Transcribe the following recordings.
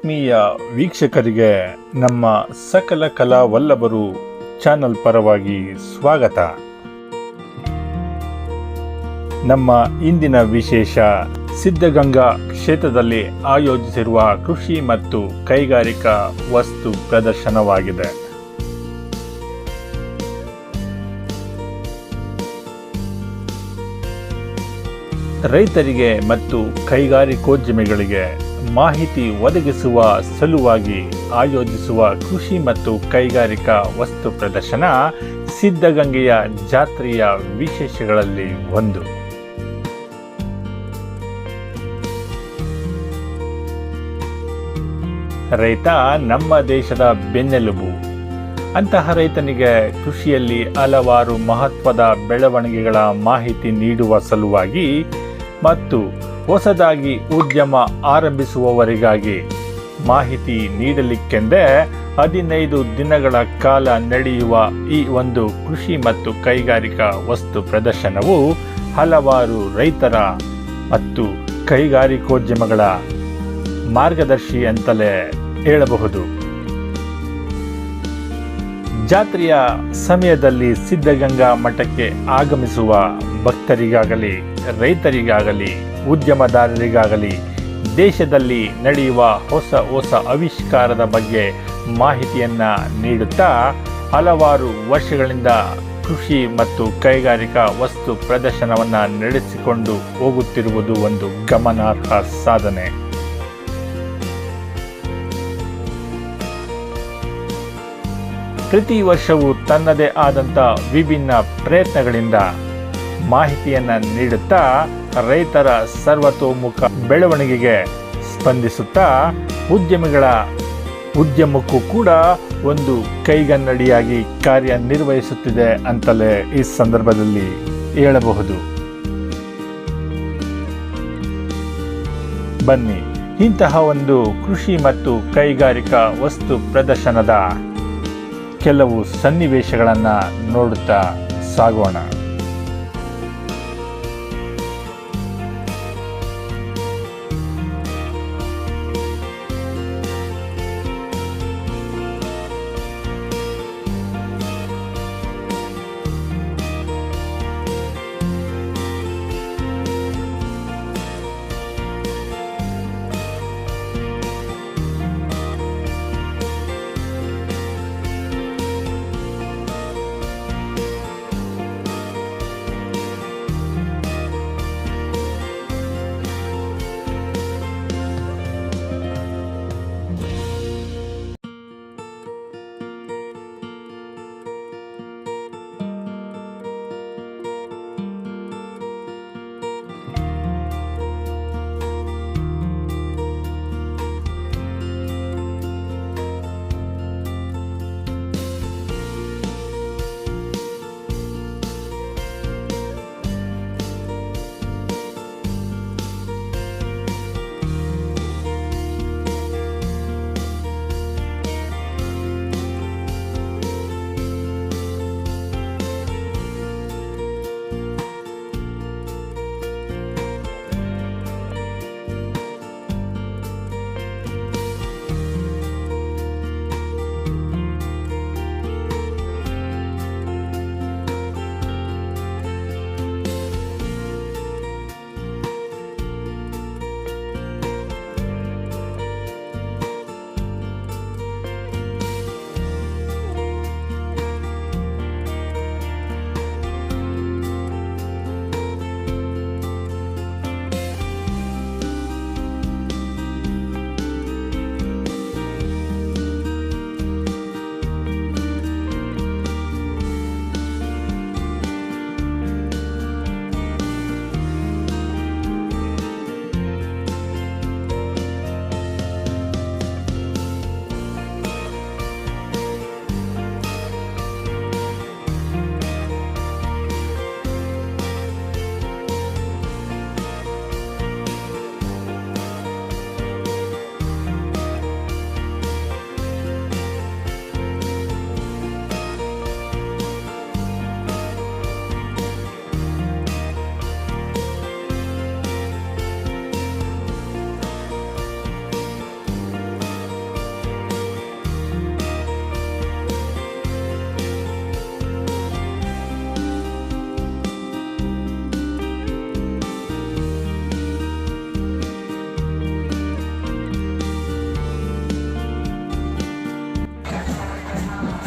ಆತ್ಮೀಯ ವೀಕ್ಷಕರಿಗೆ ನಮ್ಮ ಸಕಲ ಕಲಾ ವಲ್ಲಭರು ಚಾನಲ್ ಪರವಾಗಿ ಸ್ವಾಗತ. ನಮ್ಮ ಇಂದಿನ ವಿಶೇಷ ಸಿದ್ಧಗಂಗಾ ಕ್ಷೇತ್ರದಲ್ಲಿ ಆಯೋಜಿಸಿರುವ ಕೃಷಿ ಮತ್ತು ಕೈಗಾರಿಕಾ ವಸ್ತು ಪ್ರದರ್ಶನವಾಗಿದೆ. ರೈತರಿಗೆ ಮತ್ತು ಕೈಗಾರಿಕೋದ್ಯಮಿಗಳಿಗೆ ಮಾಹಿತಿ ಒದಗಿಸುವ ಸಲುವಾಗಿ ಆಯೋಜಿಸುವ ಕೃಷಿ ಮತ್ತು ಕೈಗಾರಿಕಾ ವಸ್ತು ಪ್ರದರ್ಶನ ಸಿದ್ಧಗಂಗೆಯ ಜಾತ್ರೆಯ ವಿಶೇಷಗಳಲ್ಲಿ ಒಂದು. ರೈತ ನಮ್ಮ ದೇಶದ ಬೆನ್ನೆಲುಬು. ಅಂತಹ ರೈತನಿಗೆ ಕೃಷಿಯಲ್ಲಿ ಹಲವಾರು ಮಹತ್ವದ ಬೆಳವಣಿಗೆಗಳ ಮಾಹಿತಿ ನೀಡುವ ಸಲುವಾಗಿ ಮತ್ತು ಹೊಸದಾಗಿ ಉದ್ಯಮ ಆರಂಭಿಸುವವರಿಗಾಗಿ ಮಾಹಿತಿ ನೀಡಲಿಕ್ಕೆಂದೇ ಹದಿನೈದು ದಿನಗಳ ಕಾಲ ನಡೆಯುವ ಈ ಒಂದು ಕೃಷಿ ಮತ್ತು ಕೈಗಾರಿಕಾ ವಸ್ತು ಪ್ರದರ್ಶನವು ಹಲವಾರು ರೈತರ ಮತ್ತು ಕೈಗಾರಿಕೋದ್ಯಮಗಳ ಮಾರ್ಗದರ್ಶಿ ಅಂತಲೇ ಹೇಳಬಹುದು. ಜಾತ್ರೆಯ ಸಮಯದಲ್ಲಿ ಸಿದ್ಧಗಂಗಾ ಮಠಕ್ಕೆ ಆಗಮಿಸುವ ಭಕ್ತರಿಗಾಗಲಿ, ರೈತರಿಗಾಗಲಿ, ಉದ್ಯಮದಾರರಿಗಾಗಲಿ, ದೇಶದಲ್ಲಿ ನಡೆಯುವ ಹೊಸ ಹೊಸ ಆವಿಷ್ಕಾರದ ಬಗ್ಗೆ ಮಾಹಿತಿಯನ್ನು ನೀಡುತ್ತಾ ಹಲವಾರು ವರ್ಷಗಳಿಂದ ಕೃಷಿ ಮತ್ತು ಕೈಗಾರಿಕಾ ವಸ್ತು ಪ್ರದರ್ಶನವನ್ನು ನಡೆಸಿಕೊಂಡು ಹೋಗುತ್ತಿರುವುದು ಒಂದು ಗಮನಾರ್ಹ ಸಾಧನೆ. ಪ್ರತಿ ವರ್ಷವೂ ತನ್ನದೇ ಆದಂಥ ವಿಭಿನ್ನ ಪ್ರಯತ್ನಗಳಿಂದ ಮಾಹಿತಿಯನ್ನು ನೀಡುತ್ತಾ ರೈತರ ಸರ್ವತೋಮುಖ ಬೆಳವಣಿಗೆಗೆ ಸ್ಪಂದಿಸುತ್ತಾ ಉದ್ಯಮಿಗಳ ಉದ್ಯಮಕ್ಕೂ ಕೂಡ ಒಂದು ಕೈಗನ್ನಡಿಯಾಗಿ ಕಾರ್ಯನಿರ್ವಹಿಸುತ್ತಿದೆ ಅಂತಲೇ ಈ ಸಂದರ್ಭದಲ್ಲಿ ಹೇಳಬಹುದು. ಬನ್ನಿ, ಇಂತಹ ಒಂದು ಕೃಷಿ ಮತ್ತು ಕೈಗಾರಿಕಾ ವಸ್ತು ಪ್ರದರ್ಶನದ ಕೆಲವು ಸನ್ನಿವೇಶಗಳನ್ನು ನೋಡುತ್ತಾ ಸಾಗೋಣ.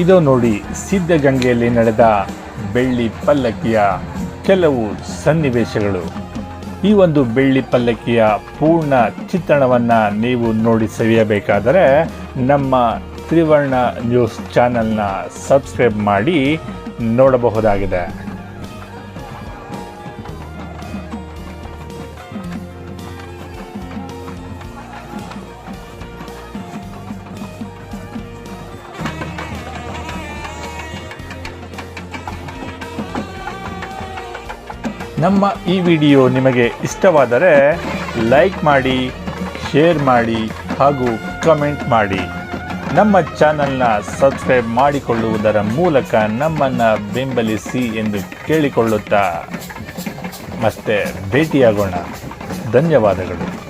ಇದು ನೋಡಿ ಸಿದ್ಧಗಂಗೆಯಲ್ಲಿ ನಡೆದ ಬೆಳ್ಳಿ ಪಲ್ಲಕ್ಕಿಯ ಕೆಲವು ಸನ್ನಿವೇಶಗಳು. ಈ ಒಂದು ಬೆಳ್ಳಿ ಪಲ್ಲಕ್ಕಿಯ ಪೂರ್ಣ ಚಿತ್ರಣವನ್ನು ನೀವು ನೋಡಿ ಸವಿಯಬೇಕಾದರೆ ನಮ್ಮ ತ್ರಿವರ್ಣ ನ್ಯೂಸ್ ಚಾನೆಲ್ನ ಸಬ್ಸ್ಕ್ರೈಬ್ ಮಾಡಿ ನೋಡಬಹುದಾಗಿದೆ. ನಮ್ಮ ಈ ವಿಡಿಯೋ ನಿಮಗೆ ಇಷ್ಟವಾದರೆ ಲೈಕ್ ಮಾಡಿ, ಶೇರ್ ಮಾಡಿ ಹಾಗೂ ಕಮೆಂಟ್ ಮಾಡಿ. ನಮ್ಮ ಚಾನಲ್ನ ಸಬ್ಸ್ಕ್ರೈಬ್ ಮಾಡಿಕೊಳ್ಳುವುದರ ಮೂಲಕ ನಮ್ಮನ್ನು ಬೆಂಬಲಿಸಿ ಎಂದು ಕೇಳಿಕೊಳ್ಳುತ್ತಾ. ಮತ್ತೆ ಭೇಟಿಯಾಗೋಣ. ಧನ್ಯವಾದಗಳು.